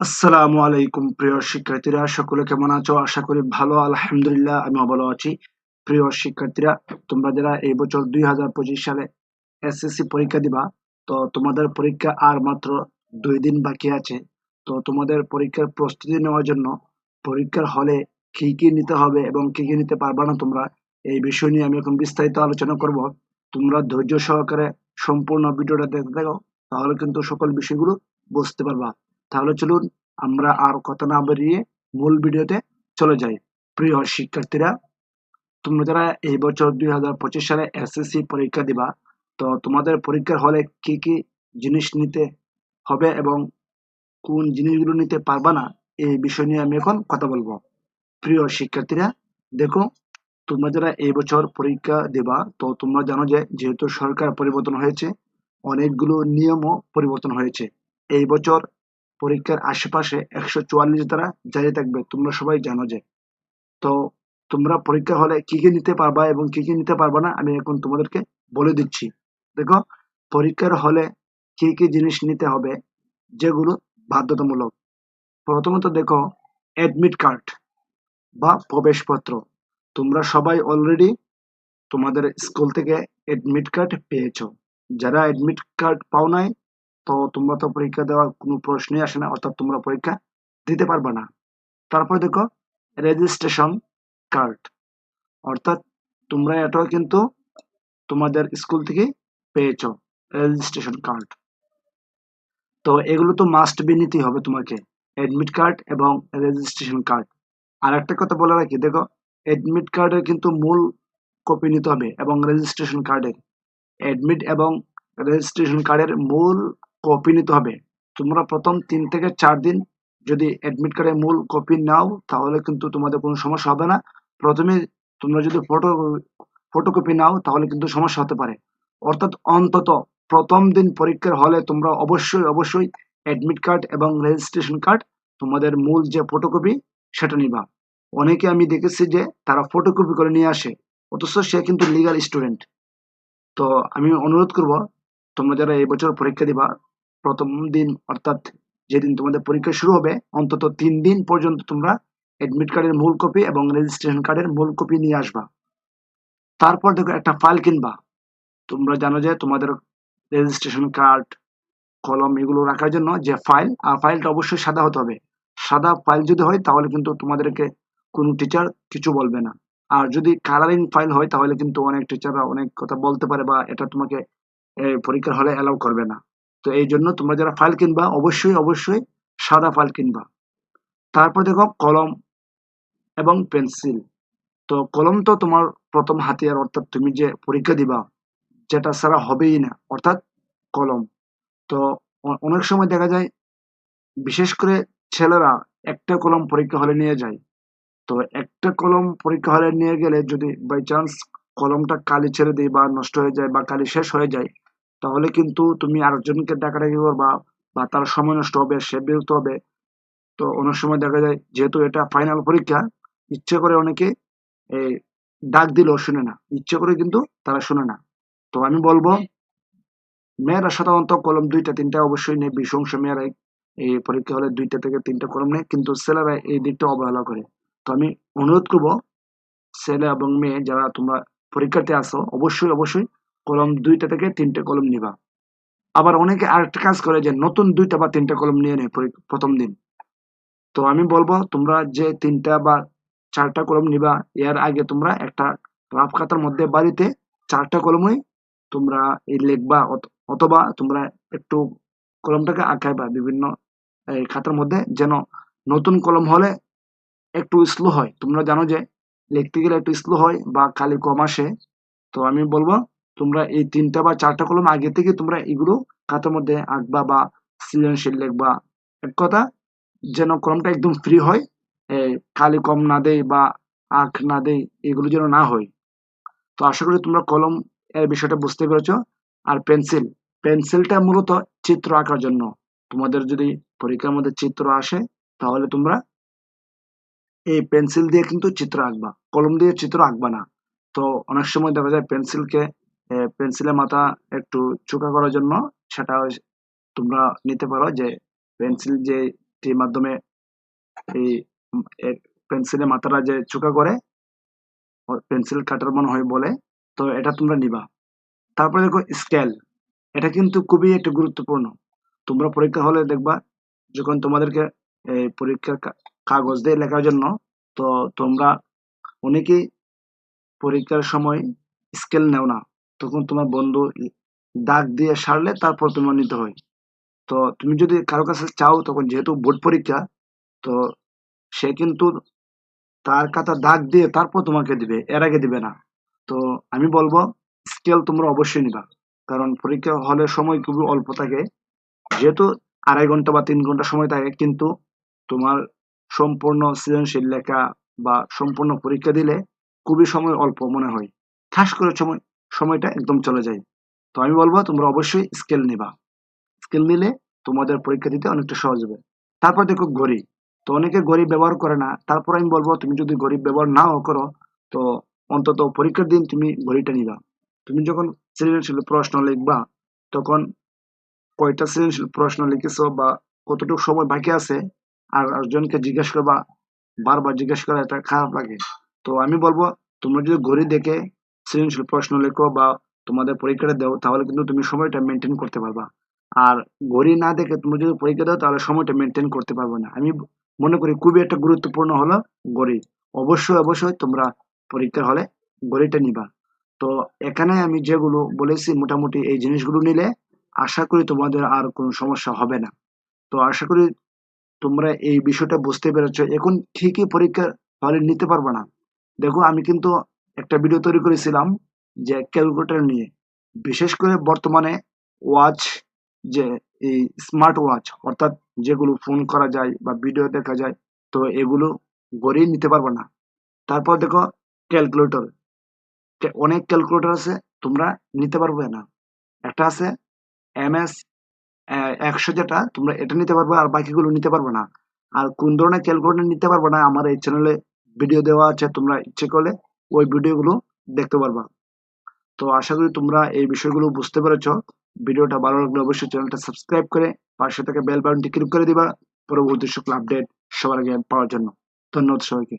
আসসালামু আলাইকুম, প্রিয় শিক্ষার্থীরা। সকলে কেমন আছো? আশা করি ভালো, আলহামদুলিল্লাহ, আমি ভালো আছি। প্রিয় শিক্ষার্থীরা, তোমরা যারা এই বছর দুই হাজার পঁচিশ সালে এসএসসি পরীক্ষা দিবা, তো তোমাদের পরীক্ষা আর মাত্র দুই দিন বাকি আছে। তো তোমাদের পরীক্ষার প্রস্তুতি নেওয়ার জন্য পরীক্ষার হলে কি কি নিতে হবে এবং কি কি নিতে পারবা না তোমরা, এই বিষয় নিয়ে আমি এখন বিস্তারিত আলোচনা করব। তোমরা ধৈর্য সহকারে সম্পূর্ণ ভিডিওটা দেখতে থাকো, তাহলে কিন্তু সকল বিষয়গুলো বুঝতে পারবা। তাহলে চলুন আমরা আর কথা না বেরিয়ে মূল ভিডিওতে চলে যাই। প্রিয় শিক্ষার্থীরা, তোমরা যারা এই বছর দুই হাজার পঁচিশ সালে এসএসসি পরীক্ষা দিবা, তো তোমাদের পরীক্ষার হলে কি কি জিনিস নিতে হবে এবং কোন জিনিসগুলো নিতে পারবা না, এই বিষয় নিয়ে আমি এখন কথা বলব। প্রিয় শিক্ষার্থীরা, দেখো, তোমরা যারা এই বছর পরীক্ষা দেবা, তো তোমরা জানো যে যেহেতু সরকার পরিবর্তন হয়েছে, অনেকগুলো নিয়মও পরিবর্তন হয়েছে। এই বছর পরীক্ষার আশেপাশে একশো চুয়াল্লিশ দ্বারা জারি থাকবে। তোমরা সবাই জানো যে। তো তোমরা পরীক্ষা হলে কি কি নিতে পারবা এবং কি কি নিতে পারবা না, আমি এখন তোমাদেরকে বলে দিচ্ছি। দেখো, পরীক্ষার হলে কি কি জিনিস নিতে হবে যেগুলো বাধ্যতামূলক? প্রথমত দেখো অ্যাডমিট কার্ড বা প্রবেশপত্র। তোমরা সবাই অলরেডি তোমাদের স্কুল থেকে অ্যাডমিট কার্ড পেয়েছ। যারা অ্যাডমিট কার্ড পাও নাই তো তোমরা তো পরীক্ষা দেওয়ার কোনো প্রশ্নই আসে না, অর্থাৎ তোমরা পরীক্ষা দিতে পারবে না। তারপর দেখো রেজিস্ট্রেশন কার্ড অর্থাৎ তোমরা এটাও কিন্তু তোমাদের স্কুল থেকে পেয়েছ রেজিস্ট্রেশন কার্ড তো এগুলো তো মাস্ট বি নিতেই হবে তোমাকে অ্যাডমিট কার্ড এবং রেজিস্ট্রেশন কার্ড আর একটা কথা বলে রাখি, দেখো অ্যাডমিট কার্ডের কিন্তু মূল কপি নিতে হবে এবং রেজিস্ট্রেশন কার্ডের অ্যাডমিট এবং রেজিস্ট্রেশন কার্ডের মূল কপি নিতে হবে। তোমরা প্রথম তিন থেকে চার দিন যদি অ্যাডমিট কার্ডের মূল কপি নাও, তাহলে কিন্তু তোমাদের কোনো সমস্যা হবে না। প্রথমে তোমরা যদি ফটো ফটোকপি নাও, তাহলে কিন্তু সমস্যা হতে পারে। অর্থাৎ অন্তত প্রথম দিন পরীক্ষার হলে তোমরা অবশ্যই অবশ্যই অ্যাডমিট কার্ড এবং রেজিস্ট্রেশন কার্ড তোমাদের মূল যে ফটোকপি সেটা নিবা। অনেকে আমি দেখেছি যে তারা ফটোকপি করে নিয়ে আসে, অথচ সে কিন্তু লিগাল স্টুডেন্ট তো আমি অনুরোধ করব, তোমরা যারা এই বছর পরীক্ষা দিবা প্রথম দিন, অর্থাৎ যেদিন তোমাদের পরীক্ষা শুরু হবে, অন্তত তিন দিন পর্যন্ত তোমরা অ্যাডমিট কার্ডের মূল কপি এবং রেজিস্ট্রেশন কার্ডের মূল কপি নিয়ে আসবা। তারপর দেখো একটা ফাইল কিনবা। তোমরা জানো যে তোমাদের রেজিস্ট্রেশন কার্ড কলম এগুলো রাখার জন্য যে ফাইল আর ফাইলটা অবশ্যই সাদা হতে হবে। সাদা ফাইল যদি হয়, তাহলে কিন্তু তোমাদেরকে কোনো টিচার কিছু বলবে না। আর যদি কালারিং ফাইল হয়, তাহলে কিন্তু অনেক টিচাররা অনেক কথা বলতে পারে বা এটা তোমাকে পরীক্ষার হলে অ্যালাউ করবে না। তো এই জন্য তোমরা যারা ফাইল কিনবা, অবশ্যই অবশ্যই সাদা ফাইল কিনবা। তারপর দেখো কলম এবং পেন্সিল। তো কলম তো তোমার প্রথম হাতিয়ার, অর্থাৎ তুমি যে পরীক্ষা দিবা, যেটা ছাড়া হবেই না, অর্থাৎ কলম। তো অনেক সময় দেখা যায়, বিশেষ করে ছেলেরা একটা কলম পরীক্ষা হলে নিয়ে যায়। তো একটা কলম পরীক্ষা হলে নিয়ে গেলে যদি বাই চান্স কলমটা কালি ছেড়ে দেয় বা নষ্ট হয়ে যায় বা কালি শেষ হয়ে যায় তাহলে কিন্তু তুমি আরেকজনকে ডাকাডাকি করবা বা তার সময় নষ্ট হবে সে বিরক্ত হবে। তো অনেক সময় দেখা যায় যেহেতু এটা ফাইনাল পরীক্ষা ইচ্ছে করে অনেকে ডাক দিলেও শুনে না। ইচ্ছে করে কিন্তু তারা শুনে না। তো আমি বলব মেয়েরা সাধারণত কলম দুইটা তিনটা অবশ্যই নেই বিশ অংশ মেয়েরাই এই পরীক্ষা হলে দুইটা থেকে তিনটা কলম নেয়। কিন্তু ছেলেরা এই দিকটা অবহেলা করে। তো আমি অনুরোধ করব ছেলে এবং মেয়ে যারা তোমরা পরীক্ষাতে আসো অবশ্যই অবশ্যই কলম দুইটা থেকে তিনটে কলম নিবা। আবার অনেকে আরেকটা কাজ করে যে নতুন দুইটা বা তিনটা কলম নিয়ে নেয় প্রথম দিন। তো আমি বলব, তোমরা যে তিনটা বা চারটা কলম নিবা, এর আগে তোমরা একটা রাফ খাতার মধ্যে বাড়িতে চারটা কলমই তোমরা এই লিখবা অথবা তোমরা একটু কলমটাকে আঁকাইবা বিভিন্ন এই খাতার মধ্যে যেন নতুন কলম হলে একটু স্লো হয়। তোমরা জানো যে লিখতে গেলে একটু স্লো হয় বা খালি কম আসে। তো আমি বলব তোমরা এই তিনটা বা চারটা কলম আগে থেকে তোমরা এগুলো খাতার মধ্যে আঁকবা বা সৃজনশীল লিখবা। এক কথা, যেন কলমটা একদম ফ্রি হয় খালি কম না দেয় বা আঁক না দেয় এগুলো যেন না হয়। তো আশা করি তোমরা কলম এর বিষয়টা বুঝতে পেরেছ। আর পেন্সিল, পেন্সিলটা মূলত চিত্র আঁকার জন্য। তোমাদের যদি পরীক্ষার মধ্যে চিত্র আসে, তাহলে তোমরা এই পেন্সিল দিয়ে কিন্তু চিত্র আঁকবা। কলম দিয়ে চিত্র আঁকবা না। তো অনেক সময় দেখা যায় পেন্সিলকে পেন্সিলের মাথা একটু চোখা করার জন্য সেটা তোমরা নিতে পারো যে পেন্সিল যে মাধ্যমে এই পেন্সিলের মাথাটা যে চোখা করে পেন্সিল কাটার মনে হয় বলে, তো এটা তোমরা নিবা। তারপরে দেখো স্কেল এটা কিন্তু খুবই একটা গুরুত্বপূর্ণ। তোমরা পরীক্ষা হলে দেখবা, যখন তোমাদেরকে এই পরীক্ষার কাগজ দিয়ে লেখার জন্য, তো তোমরা অনেকেই পরীক্ষার সময় স্কেল নেও না। তখন তোমার বন্ধু দাগ দিয়ে সারলে তারপর তোমার নিতে হয়। তো তুমি যদি কারও কাছে চাও, তখন যেহেতু বোর্ড পরীক্ষা, তো সে কিন্তু তার খাতা দাগ দিয়ে তারপর তোমাকে দিবে, এর আগে দিবে না। তো আমি বলব স্কেল তোমরা অবশ্যই নিবা। কারণ পরীক্ষা হলের সময় খুবই অল্প থাকে। যেহেতু আড়াই ঘণ্টা বা তিন ঘণ্টা সময় থাকে, কিন্তু তোমার সম্পূর্ণ সৃজনশীল লেখা বা সম্পূর্ণ পরীক্ষা দিলে খুবই সময় অল্প মনে হয়। খাস করে সময় সময়টা একদম চলে যায়। তো আমি বলব, তোমরা অবশ্যই স্কেল নিবা। স্কেল নিলে তোমাদের পরীক্ষা দিতে অনেকটা সহজ হবে। তারপর দেখো ঘড়ি। তো অনেকে ঘড়ি ব্যবহার করে না। তারপর আমি বলব, তুমি যদি ঘড়ি ব্যবহার নাও করো, তো অন্তত পরীক্ষার দিন তুমি ঘড়িটা নিবা। তুমি যখন সৃজনশীল প্রশ্ন লিখবা, তখন কয়টা সৃজনশীল প্রশ্ন লিখেছো বা কতটুকু সময় বাকি আছে, আর একজনকে জিজ্ঞেস করবা, বারবার জিজ্ঞেস করা এটা খারাপ লাগে। তো আমি বলব, তোমরা যদি ঘড়ি দেখে সৃজনশীল প্রশ্ন লেখো বা তোমাদের পরীক্ষাটা দাও, তাহলে কিন্তু তুমি সময়টা মেনটেন করতে পারবা। আর ঘড়ি না দেখে তুমি যদি পরীক্ষা দাও, তাহলে সময়টা মেনটেন করতে পারবে না। আমি মনে করি খুবই একটা গুরুত্বপূর্ণ হলো ঘড়ি। অবশ্যই অবশ্যই তোমরা পরীক্ষার হলে ঘড়িটা নিবা। তো এখানে আমি যেগুলো বলেছি মোটামুটি এই জিনিসগুলো নিলে আশা করি তোমাদের আর কোনো সমস্যা হবে না। তো আশা করি তোমরা এই বিষয়টা বুঝতে পেরেছ। এখন ঠিকই পরীক্ষা হলে নিতে পারবে না। দেখো আমি কিন্তু একটা ভিডিও তৈরি করেছিলাম যে ক্যালকুলেটর নিয়ে। বিশেষ করে বর্তমানে ওয়াচ যে এই স্মার্ট ওয়াচ অর্থাৎ যেগুলো ফোন করা যায় বা ভিডিও দেখা যায়, তো এগুলো গড়িয়ে নিতে পারবে না। তারপর দেখো ক্যালকুলেটর অনেক ক্যালকুলেটর আছে, তোমরা নিতে পারবে না। একটা আছে এম এস একশো যেটা, তোমরা এটা নিতে পারবে, আর বাকিগুলো নিতে পারবে না। আর কোন ধরনের ক্যালকুলেটর নিতে পারবে না, আমার এই চ্যানেলে ভিডিও দেওয়া আছে, তোমরা ইচ্ছে করলে ওই ভিডিওগুলো দেখতে পারবা। তো আশা করি তোমরা এই বিষয়গুলো বুঝতে পেরেছ। ভিডিওটা ভালো লাগলে অবশ্যই চ্যানেলটা সাবস্ক্রাইব করে পাশে থেকে বেল বাটনটি ক্লিক করে দিবা। পরবর্তী সকল আপডেট সবার আগে পাওয়ার জন্য। ধন্যবাদ সবাইকে।